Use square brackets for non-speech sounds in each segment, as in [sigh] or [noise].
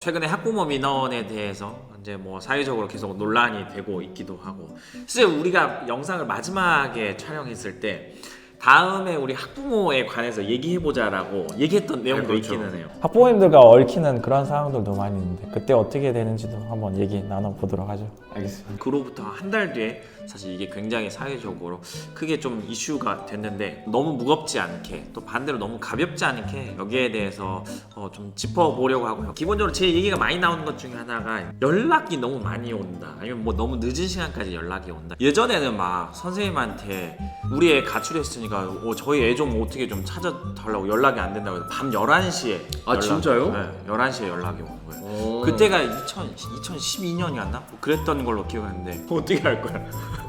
최근에 학부모 민원에 대해서 이제 뭐 사회적으로 계속 논란이 되고 있기도 하고. 사실 우리가 영상을 마지막에 촬영했을 때 다음에 우리 학부모에 관해서 얘기해보자라고 얘기했던 내용도 그렇죠. 있기는 해요. 학부모님들과 얽히는 그런 상황들도 많이 있는데 그때 어떻게 되는지도 한번 얘기 나눠보도록 하죠. 알겠습니다. 그로부터 한 달 뒤에 사실 이게 굉장히 사회적으로 크게 좀 이슈가 됐는데 너무 무겁지 않게 또 반대로 너무 가볍지 않게 여기에 대해서 어, 좀 짚어보려고 하고요. 기본적으로 제 얘기가 많이 나오는 것 중에 하나가 연락이 너무 많이 온다. 아니면 뭐 너무 늦은 시간까지 연락이 온다. 예전에는 막 선생님한테 우리 애 가출했으니까 어, 저희 애 좀 어떻게 좀 찾아달라고 연락이 안 된다고 해서 밤 11시에 아, 진짜요? 네, 11시에 연락이 오는 거예요. 오. 그때가 2000, 2012년이었나? 뭐 그랬던 걸로 기억하는데 어떻게 할 거야?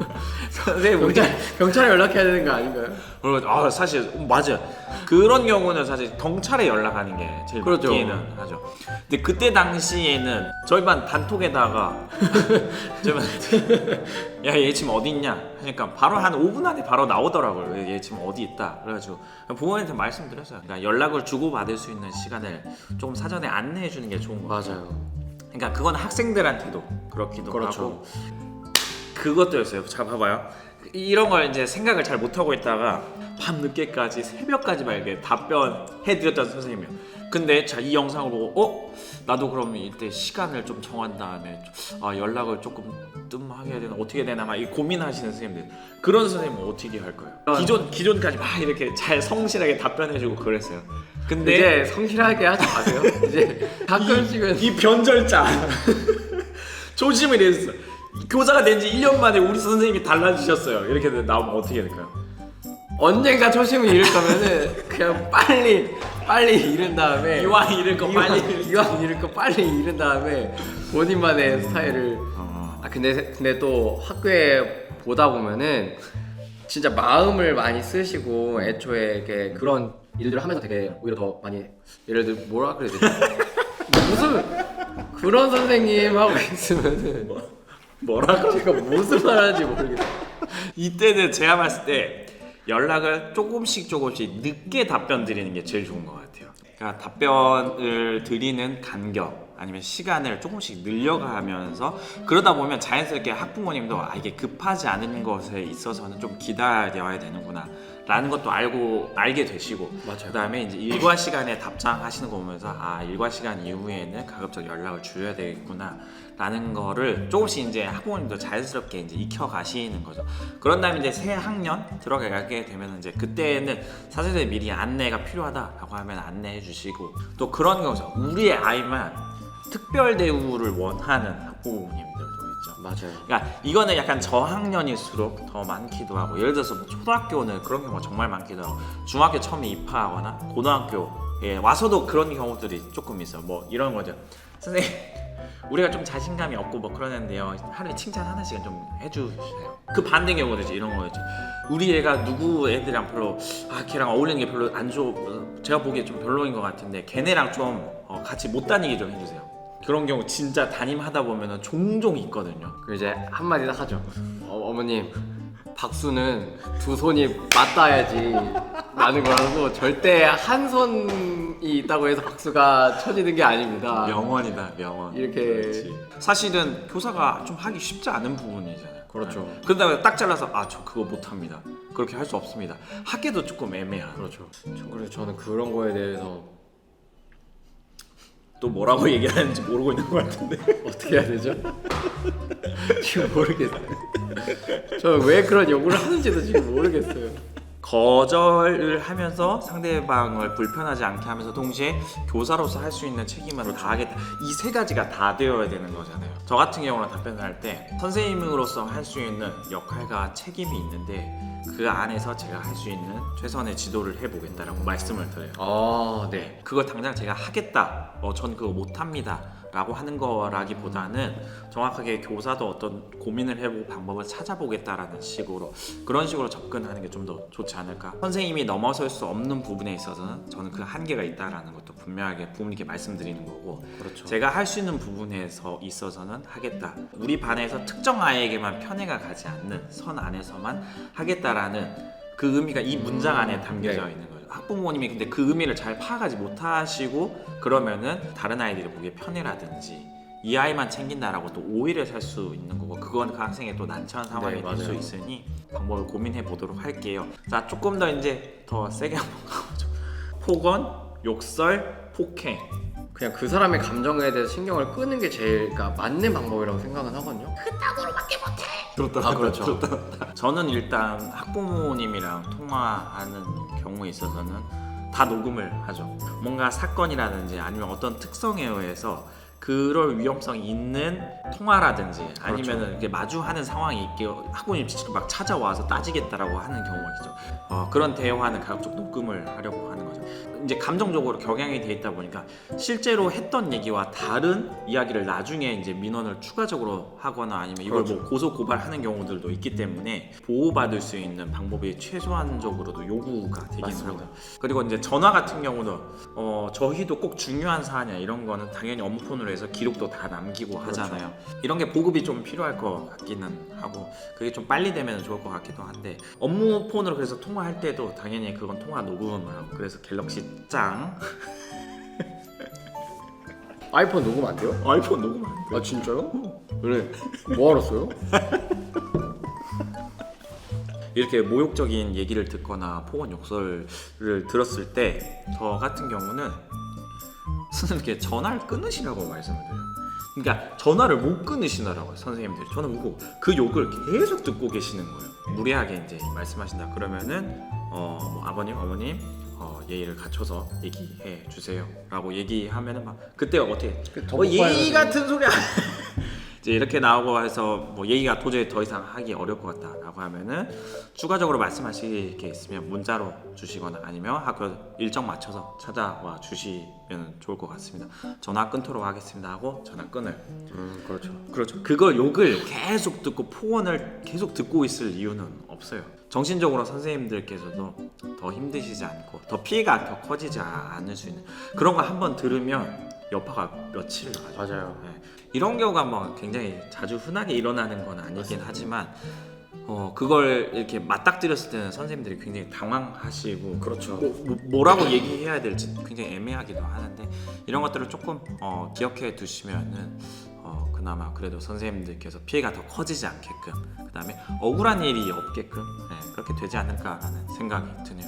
[laughs] 선생님 우리 경찰 경찰에 연락해야 되는 거 아닌가요? 그리고 아 사실 음, 맞아요. 그런 경우는 사실 경찰에 연락하는 게 제일 그렇죠. 맞기는 하죠. 근데 그때 당시에는 저희 반 단톡에다가 저희 반 야얘 지금 어디 있냐 하니까 바로 한 5분 안에 바로 나오더라고요. 얘 지금 어디 있다. 그래가지고 부모님한테 말씀드렸어요. 그러니까 연락을 주고 받을 수 있는 시간을 조금 사전에 안내해 주는 게 좋은 거 같아요. 맞아요. 그러니까 그건 학생들한테도 그렇기도 그렇죠. 하고 그것도였어요. 잘 봐봐요. 이런 걸 이제 생각을 잘 못하고 있다가 밤 늦게까지 새벽까지 막 이렇게 답변해드렸던 선생님이요. 근데 자 이 영상을 보고 어 나도 그럼 이때 시간을 좀 정한 다음에 좀, 아 연락을 조금 뜸하게 해야 되나 어떻게 해야 되나 막이 고민하시는 선생님들 그런 선생님은 어떻게 할 거예요? 기존 기존까지 막 이렇게 잘 성실하게 답변해주고 그랬어요. 근데 이제 성실하게 하지 마세요. 이제 가끔씩은 이 변절자 [laughs] 조심을 했어. 교사가 된 지 1년 만에 우리 선생님이 달라지셨어요. 이렇게 나오면 어떻게 될까요? 언젠가 초심을 잃을 거면은 그냥 빨리 빨리 잃은 다음에 이왕 잃을 거 빨리 이왕, 이왕 잃을 거 빨리 잃은 다음에 본인만의 스타일을 어. 아 근데 근데 또 학교에 보다 보면은 진짜 마음을 많이 쓰시고 애초에 이렇게 그런 일들을 하면서 되게 오히려 더 많이 예를 들어 뭐라 그래야 되지? 무슨 그런 선생님 하고 있으면은 뭐라고? 제가 무슨 말하는지 모르겠어요. 이때는 제가 봤을 때 연락을 조금씩 조금씩 늦게 답변 드리는 게 제일 좋은 것 같아요. 그러니까 답변을 드리는 간격 아니면 시간을 조금씩 늘려가면서 그러다 보면 자연스럽게 학부모님도 아 이게 급하지 않은 것에 있어서는 좀 기다려야 되는구나 라는 것도 알고 알게 되시고 맞아요. 그다음에 이제 일과 시간에 답장하시는 거 보면서 아 일과 시간 이후에는 가급적 연락을 줄여야 되겠구나 라는 거를 조금씩 이제 학부모님도 자연스럽게 이제 익혀 가시는 거죠. 그런 다음에 이제 새 학년 들어가게 되면 이제 그때는 사전에 미리 안내가 필요하다라고 하면 안내해 주시고 또 그런 경우죠. 우리의 아이만 특별 대우를 원하는 학부모님들도 있죠. 맞아요. 그러니까 이거는 약간 저학년일수록 더 많기도 하고 예를 들어서 뭐 초등학교는 그런 경우가 정말 많기도 하고 중학교 처음에 입학하거나 고등학교에 와서도 그런 경우들이 조금 있어요. 뭐 이런 거죠. 선생님 [laughs] 우리가 좀 자신감이 없고 뭐 그러는데요. 하루에 칭찬 하나씩은 좀 해주세요. 그 반대 경우도 이런 거였죠. 우리 애가 누구 애들이랑 별로 아 걔랑 어울리는 게 별로 안 좋아 제가 보기에 좀 별로인 것 같은데 걔네랑 좀 어, 같이 못 다니게 좀 해주세요 그런 경우 진짜 담임하다 보면은 종종 있거든요 그 이제 한마디 딱 하죠. 어, 어머님 박수는 두 손이 맞닿아야지 나는 거라고 절대 한 손이 있다고 해서 박수가 쳐지는 게 아닙니다. 명언이다 명언 이렇게. 사실은 교사가 좀 하기 쉽지 않은 부분이잖아요 그렇죠. 네. 그러다가 딱 잘라서 아 저 그거 못합니다 그렇게 할 수 없습니다 하기도 조금 애매한 그렇죠. 저- 그래서 저는 그런 거에 대해서 또 뭐라고 얘기하는지 모르고 있는 것 같은데 [laughs] 어떻게 해야 되죠? [laughs] 지금 모르겠어요. 저 왜 그런 요구를 하는지도 지금 모르겠어요. 거절을 하면서 상대방을 불편하지 않게 하면서 동시에 교사로서 할 수 있는 책임을 다하겠다 이 세 가지가 다 되어야 되는 거잖아요 저 같은 경우는 답변을 할 때 선생님으로서 할 수 있는 역할과 책임이 있는데 그 안에서 제가 할 수 있는 최선의 지도를 해보겠다라고 말씀을 드려요. 아 네. 그걸 당장 제가 하겠다. 어, 전 그거 못합니다 라고 하는 거라기보다는 정확하게 교사도 어떤 고민을 해보고 방법을 찾아보겠다라는 식으로 그런 식으로 접근하는 게 좀 더 좋지 않을까 선생님이 넘어설 수 없는 부분에 있어서는 저는 그 한계가 있다라는 것도 분명하게 부모님께 말씀드리는 거고 그렇죠. 제가 할 수 있는 부분에서 있어서는 하겠다 우리 반에서 특정 아이에게만 편애가 가지 않는 선 안에서만 하겠다라는 그 의미가 이 문장 안에 담겨져 네. 있는 거죠 학부모님이 근데 그 의미를 잘 파악하지 못하시고 그러면은 다른 아이들이 보기에 편애라든지 이 아이만 챙긴다라고 또 오히려 살수 있는 거고 그건 그 학생의 또 난처한 상황이 네, 될 수 맞아요. 있으니 방법을 고민해 보도록 할게요. 자 조금 더 이제 더 세게 한번 가보죠. [laughs] 폭언, 욕설, 폭행. 그냥 그 사람의 감정에 대해서 신경을 끄는 게 제일 그러니까 맞는 방법이라고 생각은 하거든요. 들었다 아, 그렇죠. 저는 일단 학부모님이랑 통화하는 경우에 있어서는 다 녹음을 하죠. 뭔가 사건이라든지 아니면 어떤 특성에 의해서 그럴 위험성이 있는 통화라든지 아니면은 이렇게 마주하는 상황이 있게 학부모님 직접 막 찾아와서 따지겠다라고 하는 경우가 있죠. 어, 그런 대화는 가급적 녹음을 하려고 하는 거죠. 이제 감정적으로 경향이 돼 있다 보니까 실제로 했던 얘기와 다른 이야기를 나중에 이제 민원을 추가적으로 하거나 아니면 이걸 뭐 고소 고발하는 경우들도 있기 때문에 보호받을 수 있는 방법이 최소한적으로도 요구가 되긴. 하고요. 그리고 이제 전화 같은 경우도 어, 저희도 꼭 중요한 사안이야 이런 거는 당연히 업무폰으로 해서 기록도 다 남기고 하잖아요. 이런 게 보급이 좀 필요할 것 같기는 하고 그게 좀 빨리 되면 좋을 것 같기도 한데 업무 폰으로 그래서 통화할 때도 당연히 그건 통화 녹음을 하고 그래서 갤럭시 짱 [laughs] 아이폰 녹음 안 돼요? 아이폰 녹음 안 돼. 아 진짜요? 그래. 뭐 알았어요? [laughs] 이렇게 모욕적인 얘기를 듣거나 폭언 욕설을 들었을 때 저 같은 경우는 선생님께 전화를 끊으시라고 말씀을 드려요. 그러니까 전화를 못 끊으시더라고요 선생님들이. 저는 보고 그 욕을 계속 듣고 계시는 거예요. 무례하게 이제 말씀하신다 그러면은 어, 뭐 아버님 어머님 어, 예의를 갖춰서 얘기해 주세요라고 얘기하면은 막 그때 어떻게 그뭐 예의 같은 소리 안 이제 이렇게 나오고 해서 뭐 얘기가 도저히 더 이상 하기 어려울 것 같다라고 하면은 추가적으로 말씀하실 게 있으면 문자로 주시거나 아니면 학교 일정 맞춰서 찾아와 주시면 좋을 것 같습니다. 전화 끊도록 하겠습니다 하고 전화 끊을. 음 그렇죠. 그렇죠. 그걸 욕을 계속 듣고 포원을 계속 듣고 있을 이유는 없어요. 정신적으로 선생님들께서도 더 힘드시지 않고 더 피해가 더 커지지 않을 수 있는 그런 거 한번 들으면 여파가 며칠을 가죠. 맞아요. 네. 이런 경우가 뭐 굉장히 자주 흔하게 일어나는 건 아니긴 하지만 어 그걸 이렇게 맞닥뜨렸을 때는 선생님들이 굉장히 당황하시고 그렇죠. 뭐, 라고 얘기해야 될지 굉장히 애매하기도 하는데 이런 것들을 조금 어, 기억해 두시면은 어, 그나마 그래도 선생님들께서 피해가 더 커지지 않게끔 그 다음에 억울한 일이 없게끔 네, 그렇게 되지 않을까라는 생각이 드네요.